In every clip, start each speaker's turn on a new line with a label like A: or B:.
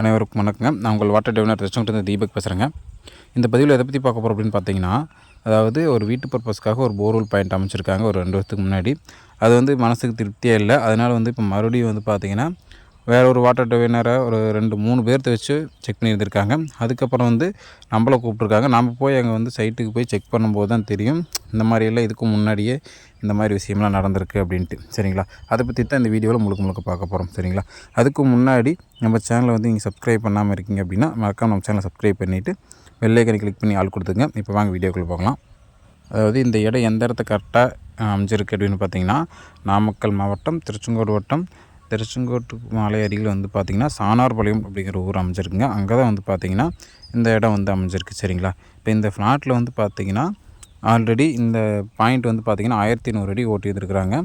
A: அனைவருக்கும் வணக்கங்க. நான் உங்கள் வாட்டர் டெவலர் ரெஸ்டாரண்ட் தீபக் பேசுகிறேங்க இந்த பதிவில் எதை பற்றி பார்க்க போகிறோம் அப்படின்னு பார்த்தீங்கன்னா அதாவது ஒரு வீட்டு பர்பஸ்க்காக ஒரு போர்வெல் பாயிண்ட் அமைச்சிருக்காங்க ஒரு ரெண்டு வருஷத்துக்கு முன்னாடி. அது வந்து மனசுக்கு திருப்தியாக இல்லை. அதனால் வந்து இப்போ மறுபடியும் வந்து பார்த்திங்கன்னா வேறு ஒரு வாட்டர் டிவைனரை ஒரு ரெண்டு மூணு பேர்த்த வச்சு செக் பண்ணியிருந்திருக்காங்க. அதுக்கப்புறம் வந்து நம்மளை கூப்பிட்ருக்காங்க நம்ம போய் அங்கே வந்து சைட்டுக்கு போய் செக் பண்ணும்போது தான் தெரியும். இந்த மாதிரியெல்லாம் இதுக்கு முன்னாடியே இந்த மாதிரி விஷயம்லாம் நடந்திருக்கு அப்படின்ட்டு. சரிங்களா? அதை பற்றி தான் இந்த வீடியோவில் முழுக்க முழுக்க பார்க்க போகிறோம் சரிங்களா? அதுக்கு முன்னாடி நம்ம சேனலை வந்து நீங்கள் சப்ஸ்கிரைப் பண்ணாமல் இருக்கீங்க அப்படின்னா மறக்காம நம்ம சேனலை சப்ஸ்கிரைப் பண்ணிவிட்டு வெள்ளைக்கனை கிளிக் பண்ணி ஆள் கொடுத்துங்க. இப்போ வாங்க வீடியோக்குள்ளே போகலாம். அதாவது இந்த இடம் எந்த இடத்த கரெக்டாக அமைஞ்சிருக்கு அப்படின்னு பார்த்தீங்கன்னா நாமக்கல் மாவட்டம் திருச்செங்கோடு வட்டம் திருச்செங்கோட்டு மலை அருகில் வந்து பார்த்திங்கன்னா சானார்பாளையம் அப்படிங்கிற ஊர் அமைஞ்சிருக்குங்க. அங்கே தான் வந்து பார்த்திங்கன்னா இந்த இடம் வந்து அமைஞ்சிருக்கு. சரிங்களா? இப்போ இந்த ஃப்ளாட்டில் வந்து பார்த்திங்கன்னா ஆல்ரெடி இந்த பாயிண்ட் வந்து பார்த்திங்கன்னா ஆயிரத்தி நூறு அடி ஓட்டி வந்துருக்குறாங்க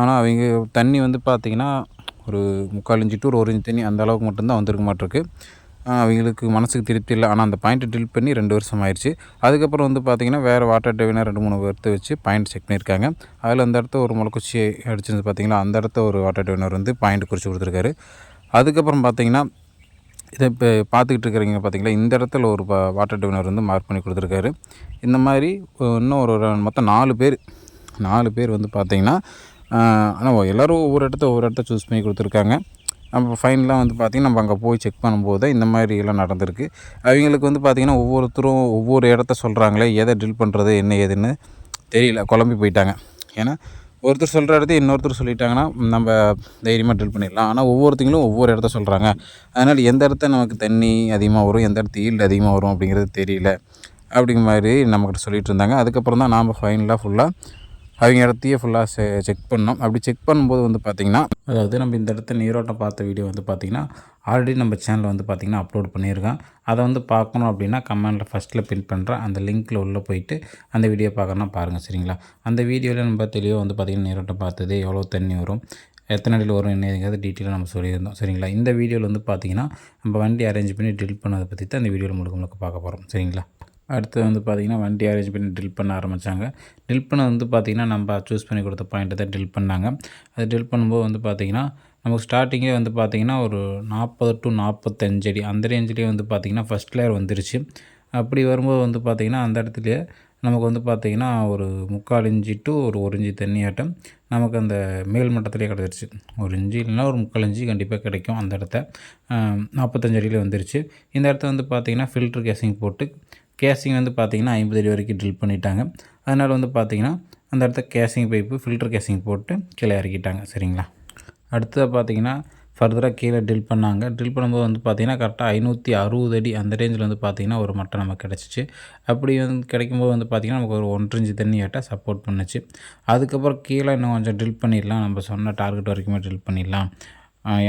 A: ஆனால் அவங்க தண்ணி வந்து பார்த்திங்கன்னா ஒரு முக்கால் இன்ச்சு டு ஒரு இன்ச்சு தண்ணி அந்த அளவுக்கு மட்டும்தான் வந்திருக்க மாட்டிருக்கு. அவங்களுக்கு மனசுக்கு திருப்தி இல்லை. ஆனால் அந்த பாயிண்ட்டை ட்ரில் பண்ணி ரெண்டு வருஷம் ஆயிடுச்சு அதுக்கப்புறம் வந்து பார்த்திங்கன்னா வேறு வாட்டர் டிவினர் ரெண்டு மூணு பேர்த்து வச்சு பாயிண்ட் செக் பண்ணியிருக்காங்க. அதில் அந்த இடத்த ஒரு முளைக்குச்சி அடிச்சிருந்து பார்த்திங்கன்னா அந்த இடத்த ஒரு வாட்டர் டிவினர் வந்து பாயிண்ட் குறித்து கொடுத்துருக்காரு. அதுக்கப்புறம் பார்த்திங்கன்னா இதை இப்போ பார்த்துக்கிட்டு இருக்கிறீங்க பார்த்தீங்களா இந்த இடத்துல ஒரு வாட்டர் டிவினர் வந்து மார்க் பண்ணி கொடுத்துருக்காரு. இந்த மாதிரி இன்னும் ஒரு மொத்தம் நாலு பேர் நாலு பேர் வந்து பார்த்திங்கன்னா ஆனால் எல்லோரும் ஒவ்வொரு இடத்த ஒவ்வொரு இடத்த சூஸ் பண்ணி கொடுத்துருக்காங்க. நம்ம ஃபைன்லாம் வந்து பார்த்திங்கன்னா நம்ம அங்கே போய் செக் பண்ணும்போது இந்த மாதிரி எல்லாம் நடந்திருக்கு. அவங்களுக்கு வந்து பார்த்திங்கன்னா ஒவ்வொருத்தரும் ஒவ்வொரு இடத்த சொல்கிறாங்களே எதை ட்ரில் பண்ணுறது என்ன ஏதுன்னு தெரியல. குழம்பி போயிட்டாங்க. ஏன்னா ஒருத்தர் சொல்கிற இடத்த இன்னொருத்தர் சொல்லிட்டாங்கன்னா நம்ம தைரியமாக ட்ரில் பண்ணிடலாம். ஆனால் ஒவ்வொருத்தங்களும் ஒவ்வொரு இடத்த சொல்கிறாங்க அதனால் எந்த இடத்த நமக்கு தண்ணி அதிகமாக வரும் எந்த இடத்து ஈல்டு அதிகமாக வரும் அப்படிங்கிறது தெரியல. அப்படிங்கிற மாதிரி நம்மக்கிட்ட சொல்லிகிட்டு இருந்தாங்க. அதுக்கப்புறம் தான் நாம் ஃபைனலாக ஃபுல்லாக அவங்க இடத்தையே ஃபுல்லாக செ செக் பண்ணோம். அப்படி செக் பண்ணும்போது வந்து பார்த்திங்கன்னா அதாவது நம்ம இந்த இடத்த நீரோட்டம் பார்த்த வீடியோ வந்து பார்த்திங்கன்னா ஆல்ரெடி நம்ம சேனலில் வந்து பார்த்திங்கன்னா அப்லோட் பண்ணியிருக்கோம் அதை வந்து பார்க்கணும் அப்படின்னா கமெண்டில் ஃபஸ்ட்டில் பின் பண்ணுறேன் அந்த லிங்க்கில் உள்ளே போயிட்டு அந்த வீடியோ பார்க்கணும் பாருங்கள் சரிங்களா? அந்த வீடியோவில் நம்ம தெளிவாக வந்து பார்த்திங்கன்னா நீரோட்டம் பார்த்தது எவ்வளோ தண்ணி வரும் எத்தனை அடியில் வரும் என்னங்கிறது டீட்டெயிலாக நம்ம சொல்லியிருந்தோம் சரிங்களா? இந்த வீடியோவில் வந்து பார்த்திங்கன்னா நம்ம வண்டி அரேஞ்ச் பண்ணி ட்ரில் பண்ணதை பற்றி தான் அந்த வீடியோவில் முழுக்க முழுக்க பார்க்க போகிறோம் சரிங்களா? அடுத்து வந்து பார்த்திங்கன்னா வண்டி அரேஞ்ச் பண்ணி ட்ரில் பண்ண ஆரம்பித்தாங்க ட்ரில் பண்ண வந்து பார்த்திங்கன்னா நம்ம சூஸ் பண்ணி கொடுத்த பாயிண்ட்டை தான் ட்ரில் பண்ணாங்க. அது ட்ரில் பண்ணும்போது வந்து பார்த்திங்கன்னா நமக்கு ஸ்டார்டிங்கே வந்து பார்த்திங்கன்னா ஒரு நாற்பது டு நாற்பத்தஞ்சு அடி. அந்த ரேஞ்சிலே வந்து பார்த்திங்கன்னா ஃபஸ்ட் லேயர் வந்துருச்சு. அப்படி வரும்போது வந்து பார்த்திங்கன்னா அந்த இடத்துலையே நமக்கு வந்து பார்த்திங்கன்னா ஒரு முக்கால் இஞ்சி டு ஒரு ஒரு இஞ்சி தண்ணி ஆட்டம் நமக்கு அந்த மேல் மட்டத்திலே கிடச்சிருச்சு. ஒரு இஞ்சி இல்லைனா ஒரு முக்கால் இஞ்சி கண்டிப்பாக கிடைக்கும் அந்த இடத்த. நாற்பத்தஞ்சு அடியில் வந்துருச்சு. இந்த இடத்த வந்து பார்த்திங்கன்னா ஃபில்ட்ரு கேசிங் போட்டு கேசிங் வந்து பார்த்திங்கன்னா ஐம்பது அடி வரைக்கும் ட்ரில் பண்ணிட்டாங்க. அதனால் வந்து பார்த்திங்கன்னா அந்த இடத்த கேசிங் பைப்பு ஃபில்டர் கேசிங் போட்டு கீழே இறக்கிட்டாங்க. சரிங்களா? அடுத்ததாக பார்த்திங்கன்னா ஃபர்தராக கீழே ட்ரில் பண்ணாங்க. ட்ரில் பண்ணும்போது வந்து பார்த்திங்கன்னா கரெக்டாக ஐநூற்றி அறுபது அடி அந்த ரேஞ்சில் வந்து பார்த்திங்கன்னா ஒரு மட்டை நமக்கு கிடச்சிச்சு. அப்படி வந்து கிடைக்கும்போது வந்து பார்த்திங்கன்னா நமக்கு ஒரு ஒன்றரை தண்ணி ஆட்டால் சப்போர்ட் பண்ணுச்சு. அதுக்கப்புறம் கீழே இன்னும் கொஞ்சம் ட்ரில் பண்ணிடலாம். நம்ம சொன்ன டார்கெட் வரைக்குமே ட்ரில் பண்ணிடலாம்.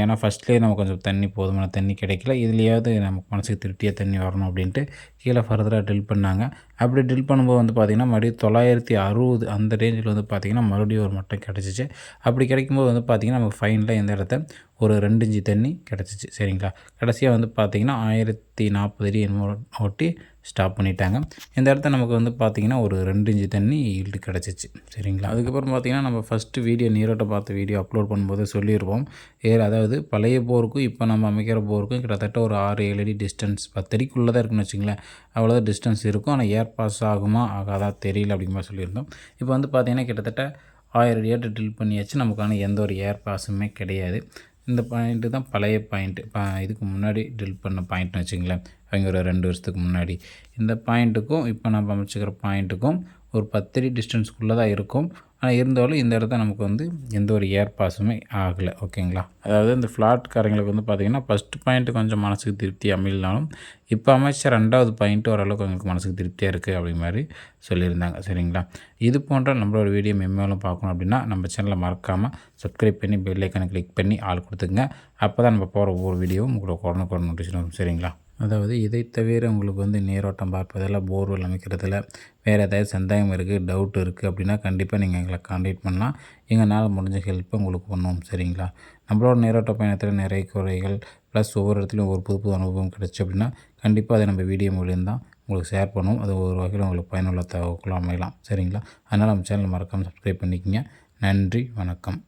A: ஏன்னா ஃபஸ்ட்லேயே நமக்கு கொஞ்சம் தண்ணி போதுமான தண்ணி கிடைக்கல. இதுலேயாவது நமக்கு மனசுக்கு திருப்தியாக தண்ணி வரணும் அப்படின்ட்டு கீழே ஃபர்தராக ட்ரில் பண்ணாங்க. அப்படி ட்ரில் பண்ணும்போது வந்து பார்த்திங்கன்னா மறுபடியும் தொள்ளாயிரத்தி அறுபது அந்த ரேஞ்சில் வந்து பார்த்திங்கன்னா மறுபடியும் ஒரு மட்டம் கிடச்சிச்சு. அப்படி கிடைக்கும்போது வந்து பார்த்திங்கன்னா நமக்கு ஃபைனலாக எந்த இடத்த ஒரு ரெண்டு இஞ்சி தண்ணி கிடச்சிச்சு. சரிங்களா? கடைசியாக வந்து பார்த்திங்கன்னா ஆயிரத்தி நாற்பது அடி என்னமோ ஓட்டி ஸ்டாப் பண்ணிட்டாங்க. இந்த இடத்த நமக்கு வந்து பார்த்திங்கன்னா ஒரு ரெண்டு இஞ்சி தண்ணி ஈல்டு கிடச்சிச்சு. சரிங்களா? அதுக்கப்புறம் பார்த்திங்கன்னா நம்ம ஃபஸ்ட்டு வீடியோ நீரோட்ட பார்த்த வீடியோ அப்லோட் பண்ணும்போது சொல்லியிருப்போம் ஏ அதாவது பழைய போருக்கும் இப்போ நம்ம அமைக்கிற போருக்கும் கிட்டத்தட்ட ஒரு ஆறு ஏழு அடி டிஸ்டன்ஸ் பத்தடிக்குள்ளே தான் இருக்குன்னு வச்சுங்களேன். அவ்வளோதான் டிஸ்டன்ஸ் இருக்கும். ஆனால் ஏர் பாஸ் ஆகுமா? ஆகாதா? தெரியல அப்படிங்கிற மாதிரி சொல்லியிருந்தோம். இப்போ வந்து பார்த்திங்கன்னா கிட்டத்தட்ட ஆயிரம் ஏட்டு ட்ரில் பண்ணியாச்சு. நமக்கான எந்த ஒரு ஏர் பாஸுமே கிடையாது. இந்த பாயிண்ட்டு தான் பழைய பாயிண்ட்டு பா இதுக்கு முன்னாடி ட்ரில் பண்ண பாயிண்ட்னு வச்சுங்களேன் அவங்க ஒரு ரெண்டு வருஷத்துக்கு முன்னாடி. இந்த பாயிண்ட்டுக்கும் இப்போ நம்ம அமைச்சிக்கிற பாயிண்ட்டுக்கும் ஒரு பத்தடி டிஸ்டன்ஸ்க்குள்ளே தான் இருக்கும். ஆனால் இருந்தாலும் இந்த இடத்த நமக்கு வந்து எந்த ஒரு ஏர் பாஸுமே ஆகலை ஓகேங்களா அதாவது இந்த ஃப்ளாட்காரங்களுக்கு வந்து பார்த்திங்கன்னா ஃபஸ்ட்டு பாயிண்ட்டு கொஞ்சம் மனசுக்கு திருப்தி அமையலனாலும் இப்போ அமைச்ச ரெண்டாவது பாயிண்ட்டு ஓரளவுக்கு அவங்களுக்கு மனசுக்கு திருப்தியாக இருக்குது அப்படிங்க மாதிரி சொல்லியிருந்தாங்க சரிங்களா? இது போன்ற நம்மளோட வீடியோ மெம்மேலும் பார்க்கணும் அப்படின்னா நம்ம சேனலை மறக்காமல் சப்ஸ்கிரைப் பண்ணி பெல் ஐக்கனை கிளிக் பண்ணி ஆள் கொடுத்துங்க அப்போ தான் நம்ம போகிற ஒவ்வொரு வீடியோவும் உங்களுக்கு உடனே உடனே வரும் சரிங்களா? அதாவது இதை தவிர உங்களுக்கு வந்து நீரோட்டம் பார்ப்பதில் போர்வெல் அமைக்கிறதுல வேறு ஏதாவது சந்தேகம் இருக்குது டவுட் இருக்குது அப்படின்னா கண்டிப்பாக நீங்கள் எங்களை காண்டாக்ட் பண்ணலாம். எங்களால் முடிஞ்ச ஹெல்ப்பை உங்களுக்கு பண்ணுவோம் சரிங்களா? நம்மளோட நீரோட்ட பயணத்தில் நிறைய குறைகள் ப்ளஸ் ஒவ்வொரு இடத்துலையும் ஒரு புது புது அனுபவம் கிடச்சி அப்படின்னா கண்டிப்பாக அதை நம்ம வீடியோ மூலியம் தான் உங்களுக்கு ஷேர் பண்ணுவோம். அது ஒரு வகையில் உங்களுக்கு பயனுள்ள தகவல்களும் அமையலாம் சரிங்களா? அதனால் நம்ம சேனல் மறக்காமல் சப்ஸ்கிரைப் பண்ணிக்கோங்க. நன்றி வணக்கம்.